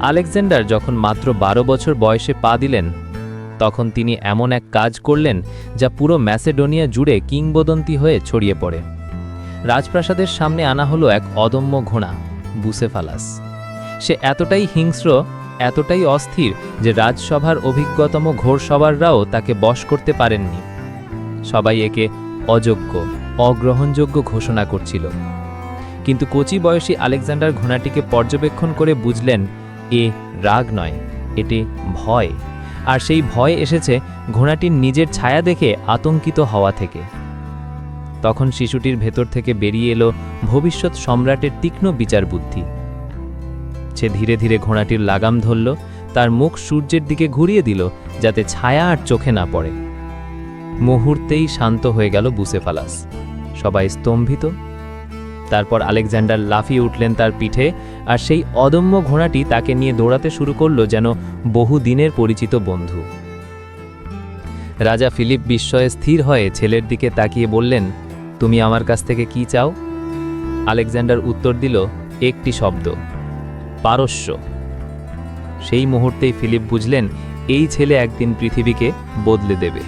Alexander যখন মাত্র বারো বছর বয়সে পা দিলেন, তখন তিনি এমন এক কাজ করলেন যা পুরো ম্যাসেডোনিয়া জুড়ে কিংবদন্তি হয়ে ছড়িয়ে পড়ে। রাজপ্রাসাদের সামনে আনা হলো এক অদম্য ঘোড়া, বুসেফালাস। সে এতটাই হিংস্র, এতটাই অস্থির যে রাজসভার অভিজ্ঞতম ঘোরসভাররাও তাকে বশ করতে পারেননি। সবাই একে অযোগ্য, অগ্রহণযোগ্য ঘোষণা করছিল। কিন্তু কচি বয়সী আলেকজান্ডার ঘোড়াটিকে পর্যবেক্ষণ করে বুঝলেন এ রাগ নয়, এটি ভয়। আর সেই ভয় এসেছে ঘোড়াটির নিজের ছায়া দেখে আতঙ্কিত হওয়া থেকে। তখন শিশুটির ভেতর থেকে বেরিয়ে এলো ভবিষ্যৎ সম্রাটের তীক্ষ্ণ বিচার বুদ্ধি সে ধীরে ধীরে ঘোড়াটির লাগাম ধরল, তার মুখ সূর্যের দিকে ঘুরিয়ে দিল, যাতে ছায়া আর চোখে না পড়ে। মুহূর্তেই শান্ত হয়ে গেল বুসেফালাস। সবাই স্তম্ভিত। তারপর আলেকজান্ডার লাফিয়ে উঠলেন তার পিঠে, আর সেই অদম্য ঘোড়াটি তাকে নিয়ে দৌড়াতে শুরু করল যেন বহু দিনের পরিচিত বন্ধু। রাজা ফিলিপ বিস্ময়ে স্থির হয়ে ছেলের দিকে তাকিয়ে বললেন, তুমি আমার কাছ থেকে কি চাও? আলেকজান্ডার উত্তর দিল, একটি শব্দ, পারস্য। সেই মুহূর্তেই ফিলিপ বুঝলেন, এই ছেলে একদিন পৃথিবীকে বদলে দেবে।